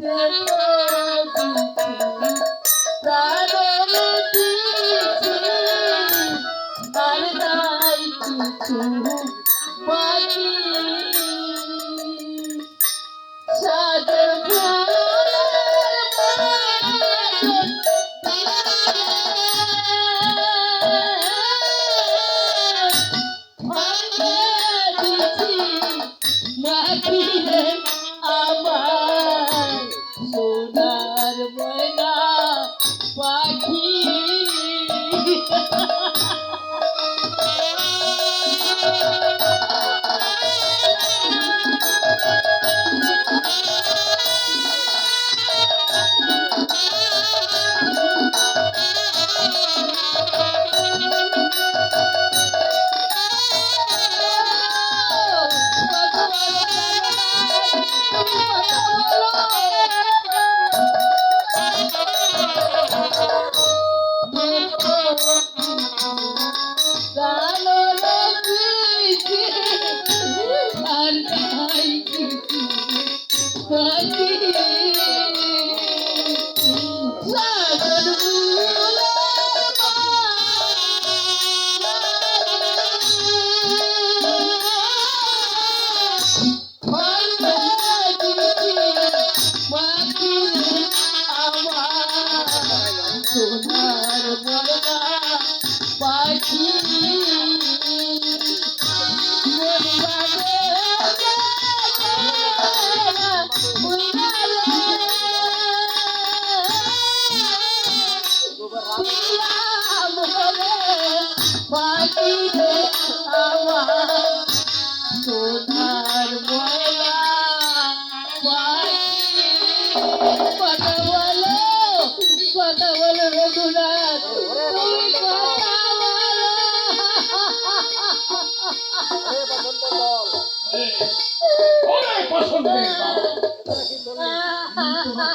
Thank you.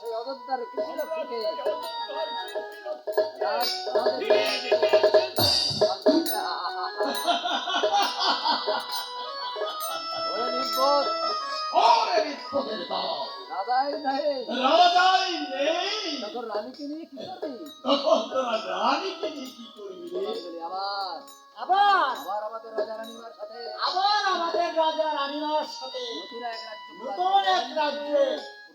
সেই অযোধ্যার দল। রাজাই নাই রাজাই নেই। তখন রানীকে নিয়ে কি করবি? তখন রানীকে নিয়ে কি করবি? আবার আবার। আমাদের রাজা রানীমার সাথে। আবার আমাদের রাজা রানীমার সাথে। নতুন এক রাজ্য নতুন এক রাজ্যে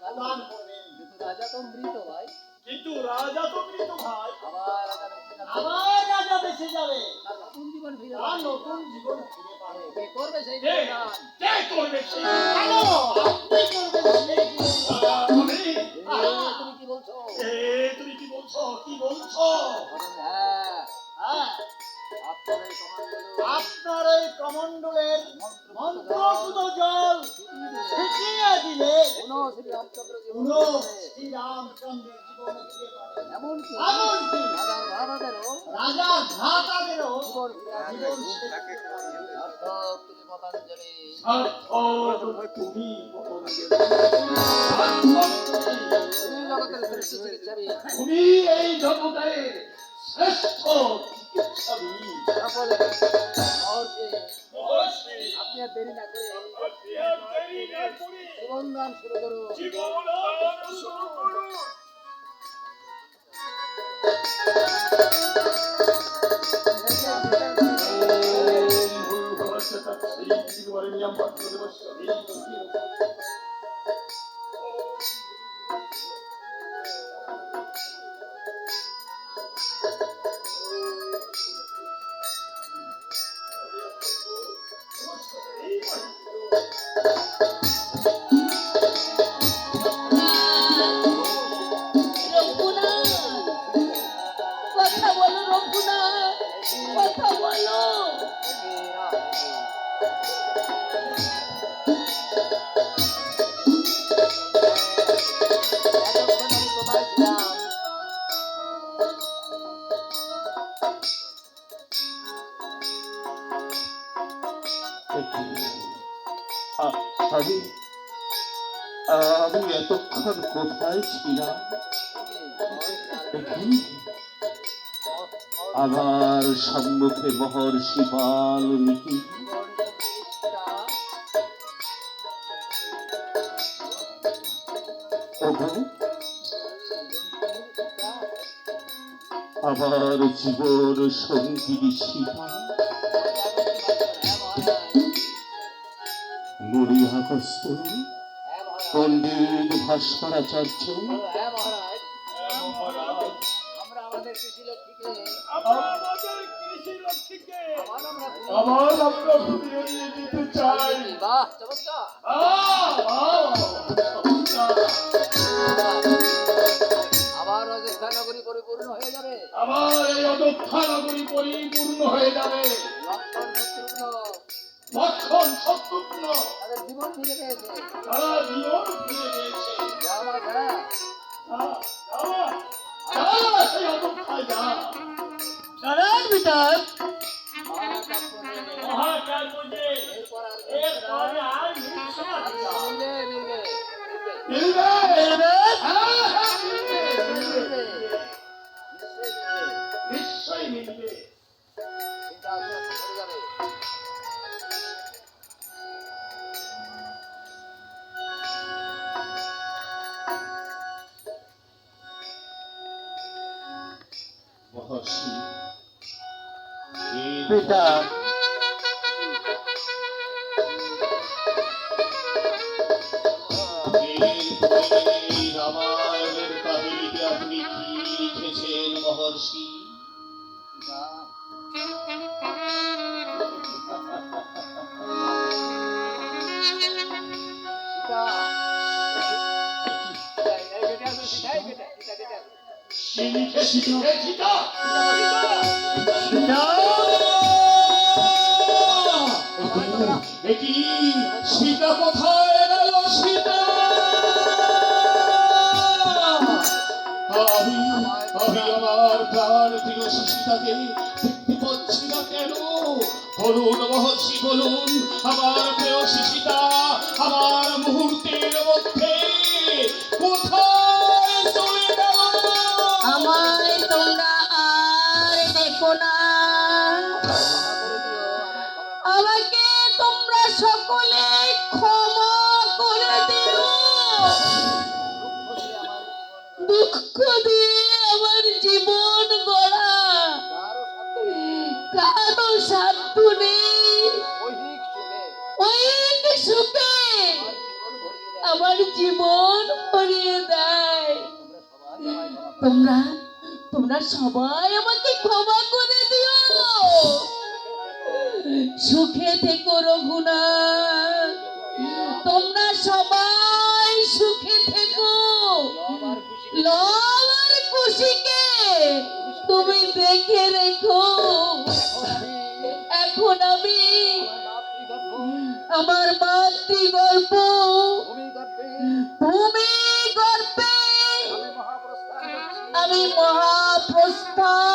দান করবেন। কিন্তু রাজা তো মৃত ভাই। কিন্তু রাজা তো মৃত ভাই। আবার রাজা বেঁচে যাবে। আবার রাজা বেঁচে যাবে। তার নতুন জীবন ফিরে নতুন জীবন ফিরে পাবে। কে করবে সেই কে? করবে সেই কেন আপনি করবেন আপনার এই কমণ্ডলের মন্ত্রপুত জল ছুটিয়ে দিলে। শ্রীরামচন্দ্রের জীবন এমনকি রাজা ভ্রাতাদেরও জীবন তুমি তুমি এই জগতের শ্রেষ্ঠ আপনি আর দেরি না করে করে জীবন দান শুরু জীবনদান শুরু করুন। ওম ভূর্ভুবস্সুঃ তৎসবিতুর্বরেণ্যং ভর্গো দেবস্য আ- আমি এতক্ষণ কোথায় ছিলাম? আমার সম্মুখে মহর্ষি বাল্মীকি আমার জীবন সঙ্গী সীতা মুড়ি পণ্ডিত ভাস্করাচার্য। আমরা ফিরিয়ে দিতে চাই। বাহ। আবার অযোধ্যা নগরী পরিপূর্ণ হয়ে যাবে। আবার এই অযোধ্যা নগরী পরিপূর্ণ হয়ে যাবে। লক্ষণ শত্রুঘ্ন তাদের জীবন ফিরে পেয়েছে তারা জীবন ফিরে পেয়েছে সেই যা। মহাকাব্যে মহাকাব্যে এরপর আর মহর্ষি পিতা। রামায়ণের কাহিনীতে আপনি কি লিখেছেন মহর্ষি? সীতা কোথায় গেল সীতা আমি আমি আমার প্রিয় সীতাকে দেখতে পাচ্ছি না কেন বলুন মহর্ষি বলুন আমার প্রিয় সীতা আমার মুহূর্তের মধ্যে না আমাকে তোমরা সকলে ক্ষমা করে দিও। দুঃখ দিয়ে আমার জীবন গড়া। কারও সাধ্য নেই। ঐহিক সুখে আমার জীবন ভরিয়ে দেয়। তোমরা তোমরা সবাই আমাকে ক্ষমা করে দিও। সুখে থেকো রঘুনাথ তোমরা সবাই সুখে থেকো। আমার খুশি লব আর খুশিকে তুমি দেখে রেখো। এখন আমি আমার মাতৃগর্ভ গল্প ভূমি গর্ভে আমি মহাপ্রস্থান করছি